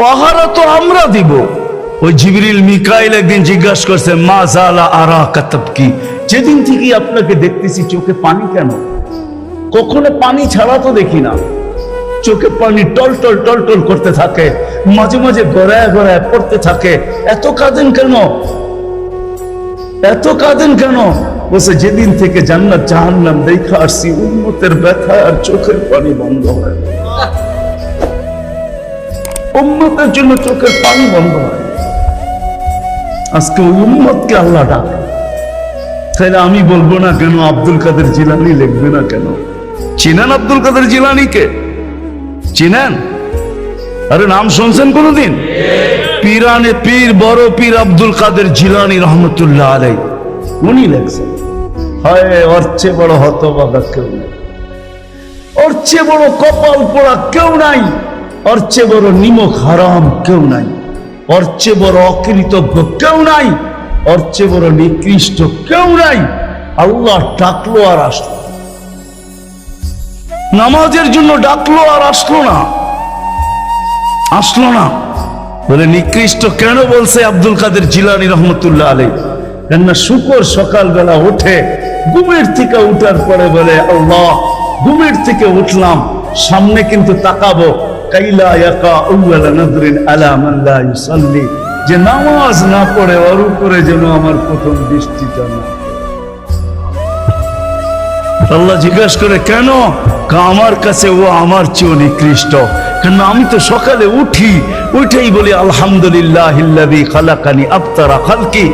পাহারা তো আমরা দিব। ওই জিবরিল মিকাইল একদিন জিজ্ঞাসা করছে, মা জালা আরা কাতাব কি? যেদিন থেকে আপনাকে দেখতেছি, চোখে পানি কেন? কখনো পানি ছাড়া তো দেখি না। চোখে পানি টল টল টল টল করতে থাকে, মাঝে মাঝে গড়ায় গড়ায় পড়তে থাকে। এত কাঁদেন কেন? এত কাঁদেন কেন? বসে যেদিন থেকে জান্নাত জাহান্নাম দেখা, আসছি উন্মতের ব্যথা আর চোখের পানি বন্ধ হয়। উন্মতের জন্য চোখের পানি বন্ধ হয়। আজকে ওই উন্মতকে আল্লাহ ডাক। তাহলে আমি বলব না কেন আব্দুল কাদের জিলানি লিখবে না কেন? চিনেন আব্দুল কাদের জিলানিকে? চিনেন? আরে নাম শুনছেন কোনদিন? পীরানে পীর, বড় পীর আব্দুল কাদের জিলানি রহমতুল্লাহ আলাই। উনি লেখছেন। হয়, ওর চেয়ে বড় হতবাগা কেউ নেই। ওর চেয়ে বড় কপাল পোড়া কেউ নাই। ওর চেয়ে বড় নিমক হারাম কেউ নাই। ওর চেয়ে বড় অকৃতজ্ঞ কেউ নাই। ওর চেয়ে বড় নিকৃষ্ট কেউ নাই। আল্লাহ ডাকলো আর আসলো। নামাজের জন্য ডাকলো আর আসলো না। আসলো না। বলে, নিকৃষ্ট কেন বলছে আব্দুল কাদের জিলানি রহমতুল্লাহ আলী কেননা শুকর সকালবেলা উঠে ঘুমের থেকে উঠার পরে বলে, আল্লাহ, ঘুমের থেকে উঠলাম, সামনে কিন্তু তাকাবো। যে নামাজ না পড়ে, ওর উপরে যেন আমার প্রথম দৃষ্টিটা না আল্লাহ জিজ্ঞাসা করে, কেন? আমার কাছে ও আমার চেয়েও নিকৃষ্ট। কেন আমি তো সকালে উঠি, উঠেই বলি আলহামদুলিল্লাহ খালাকানি আফতারা খালকি।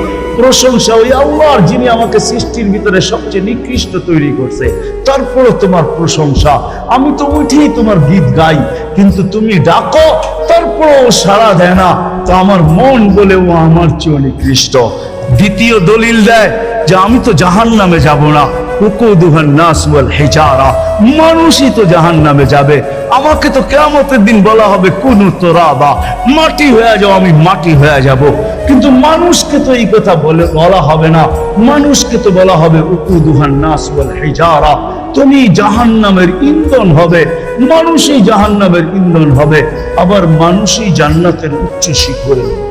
প্রশংসা ওই আল্লাহর যিনি আমাকে সৃষ্টির ভিতরে সবচেয়ে নিকৃষ্ট তৈরি করছে তারপরে তোমার প্রশংসা। আমি তো উঠেই তোমার গীত গাই, কিন্তু তুমি ডাকো, তারপরেও সাড়া দেয় না। তো আমার মন বলে ও আমার চেয়ে নিকৃষ্ট। দ্বিতীয় দলিল দেয় যে আমি তো জাহান নামে যাব না। মানুষই তো জাহান নামে যাবে। আমাকে তো কেয়ামতের দিন বলা হবে মাটি হয়ে যাও, আমি মাটি হয়ে যাব। কিন্তু মানুষকে তো এই কথা বলে, বলা হবে না। মানুষকে তো বলা হবে, উকুদুহান নাস ওয়াল হিজারা, তুমি জাহান নামের ইন্ধন হবে, মানুষই জাহান নামের ইন্ধন হবে। আবার মানুষই জান্নাতের উচ্চ শিখরে।